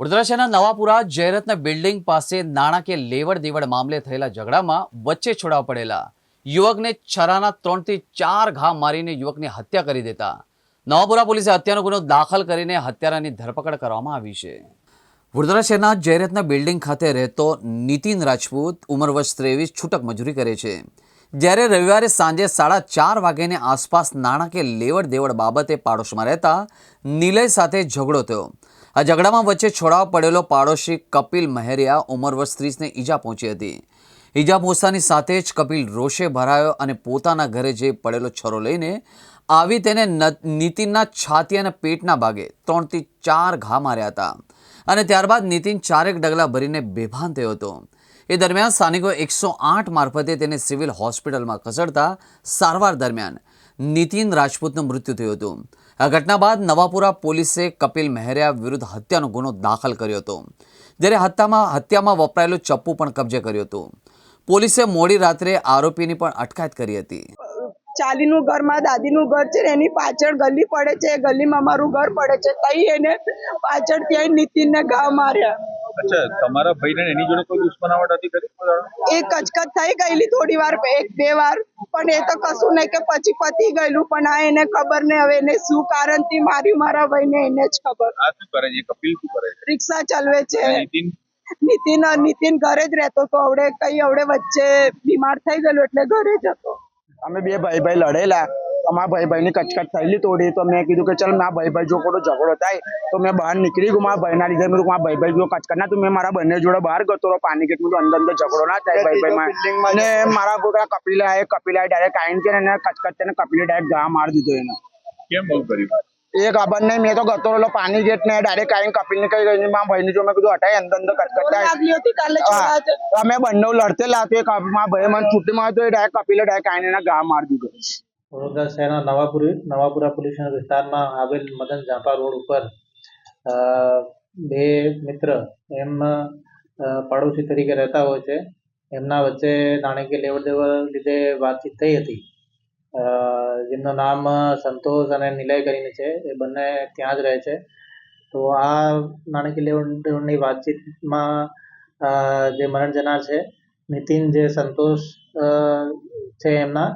વડોદરા શહેરના નવાપુરા જયરત્ન બિલ્ડિંગ પાસે નાણાકીય લેવડ દેવડ મામલે થયેલા ઝઘડામાં વચ્ચે છોડાવ પડેલા. યુવકને છરાના ત્રણથી ચાર ઘા મારીને યુવકની હત્યા કરી દેતા. નવાપુરા પોલીસે હત્યાનો ગુનો દાખલ કરીને હત્યારાની ધરપકડ કરવામાં આવી છે. વડોદરા શહેરના જયરત્ન બિલ્ડિંગ ખાતે રહેતો નીતિન રાજપૂત ઉંમર વર્ષ ત્રેવીસ છૂટક મજૂરી કરે છે. જ્યારે રવિવારે સાંજે સાડા ચાર વાગ્યાની આસપાસ નાણાકીય લેવડ દેવડ બાબતે પાડોશમાં રહેતા નિલય સાથે ઝઘડો થયો. આ ઝઘડામાં વચ્ચે છોડાવ પડેલો પાડોશી કપિલ મહેરિયા ઉંમર વર્ષ ત્રીસને ઈજા પહોંચી હતી. ઈજા પહોંચતાની સાથે જ કપિલ રોષે ભરાયો અને પોતાના ઘરે જે પડેલો છરો લઈને આવી તેને નીતિનના છાતી અને પેટના ભાગે ત્રણથી ચાર ઘા માર્યા હતા. અને ત્યારબાદ નીતિન ચારેક ડગલા ભરીને બેભાન થયો હતો. એ દરમિયાન સ્થાનિકો એકસો આઠ મારફતે તેને સિવિલ હોસ્પિટલમાં ખસેડતા સારવાર દરમિયાન નીતિન રાજપૂતનું મૃત્યુ થયું હતું. આ ઘટના બાદ નવાપુરા પોલીસે કપિલ મહેરિયા વિરુદ્ધ હત્યાનો ગુનો દાખલ કર્યો હતો. જ્યારે હત્યામાં હત્યામાં વપરાયેલું ચપ્પુ પણ કબજે કર્યું હતું. પોલીસે મોડી રાત્રે આરોપીની પણ અટકાયત કરી હતી. ચાલીનું ઘરમાં દાદીનું ઘર છે એની પાછળ ગલી પડે છે, ગલીમાં મારું ઘર પડે છે, તઈ એને પાછળ ત્યાં નીતિનને ઘા માર્યા. અચ્છા તમારા ભાઈને એની જોડે કોઈ દુશ્મનાવટ હતી કરી એ કચકચ થઈ ગયેલી થોડી વાર એક બે વાર. પણ એ તો કશું નહીં કે પછી પતી ગયેલું પણ આ એને ખબર નહીં હવે એને શું કારણથી માર્યું મારા ભાઈને એને જ ખબર. આ શું કરે છે? કપિલ શું કરે છે? રિક્ષા ચલાવે છે. નીતિન? નીતિન નીતિન ઘરે જ રહેતો તો હવે કઈ હવે વચ્ચે બીમાર થઈ ગયેલો એટલે ઘરે જ હતો. અમે બે ભાઈ ભાઈ લડેલા. અમારા ભાઈ ભાઈની કચકચ થયેલી થોડી તો મેં કીધું કે ચાલ મારા ભાઈ ભાઈ જો ખોટો ઝઘડો થાય. તો મેં બહાર નીકળી ગયું. મારા ભાઈના લીધે મેં મારા ભાઈ ભાઈ જો કચકચ ના તો મેં મારા બંને જોડે બહાર ગયો. તો પાણી કેટલું મેં અંદર અંદર ઝઘડો ના થાય ભાઈ ભાઈ અને મારા પેલા કપિલા એ કપિલા ડાયરેક્ટ આવીને છે ને કચકચ છે ને કપિલે ડાયરેક્ટ ઘા મારી દીધો એને. કેમ બહુ કરી એ ખબર નહીં. મેં તો ગતો રહેલો પાણી ગેટ ને ડાયરેક્ટ આવીને કપિલને કઈ ગઈ મારા ભાઈને જો મેં કીધું હટાય અંદર અંદર કટકટાય અમે બંને લડતેલા તો મારા ભાઈ મને છૂટી મારતો એ ડાયરેક્ટ કપિલે ડાયરેક્ટ આવીને એને ઘા મારી દીધો. વડોદરા શહેરના નવાપુરી, નવાપુરા પોલીસ વિસ્તારમાં આવેલ મદન ઝાંપા રોડ ઉપર બે મિત્ર એમ પાડોશી તરીકે રહેતા હોય છે. એમના વચ્ચે નાણાકીય લેવડ દેવડ લીધે વાતચીત થઈ હતી. જેમનું નામ સંતોષ અને નિલય કરીને છે. એ બંને ત્યાં જ રહે છે. તો આ નાણાકીય લેવડ દેવડની વાતચીતમાં જે મરણ જનાર છે, નીતિન, જે સંતોષ છે એમના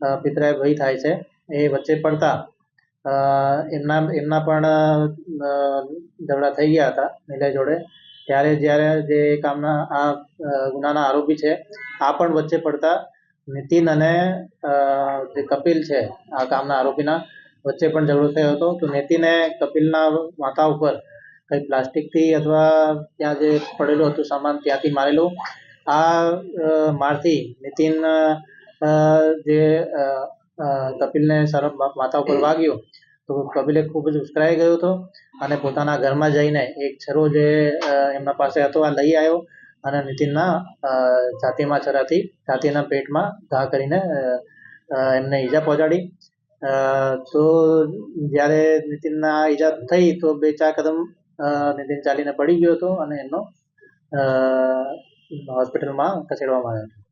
અ, પિતરાય ભાઈ થાય છે. એ વચ્ચે પડતા એમના એમના પણ ઝઘડા થઈ ગયા હતા નિલય જોડે. ત્યારે જ્યારે જે કામના આ ગુનાના આરોપી છે આ પણ વચ્ચે પડતા નીતિન અને જે કપિલ છે આ કામના આરોપીના વચ્ચે પણ ઝઘડો થયો હતો. તો નીતિને કપિલના માથા ઉપર કંઈ પ્લાસ્ટિકથી અથવા ત્યાં જે પડેલું હતું સામાન ત્યાંથી મારેલું. આ મારથી નીતિન જે કપિલને સરફ માથા ઉપર વાગ્યો, તો કપિલે ખૂબ જ ઉશ્કેરાઈ ગયો હતો અને પોતાના ઘરમાં જઈને એક છરો જે એમના પાસે હતો આ લઈ આવ્યો અને નીતિનના છાતીમાં છરાથી, છાતીના પેટમાં ઘા કરીને એમને ઈજા પહોંચાડી. તો જ્યારે નીતિનના ઈજા થઈ તો બે ચાર કદમ નીતિન ચાલીને પડી ગયો હતો અને એમનો હોસ્પિટલમાં ખસેડવામાં આવ્યો હતો.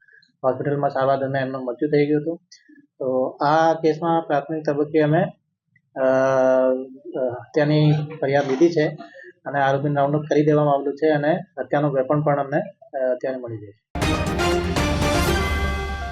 હોસ્પિટલમાં સારવાર દરમિયાન એમનું મૃત્યુ થઈ ગયું હતું. તો આ કેસમાં પ્રાથમિક તબક્કે અમે હત્યાની ફરિયાદ લીધી છે અને આરોપી અપ કરી દેવામાં આવેલું છે અને હત્યાનું વેપન પણ અમને અત્યારે મળી જાય છે.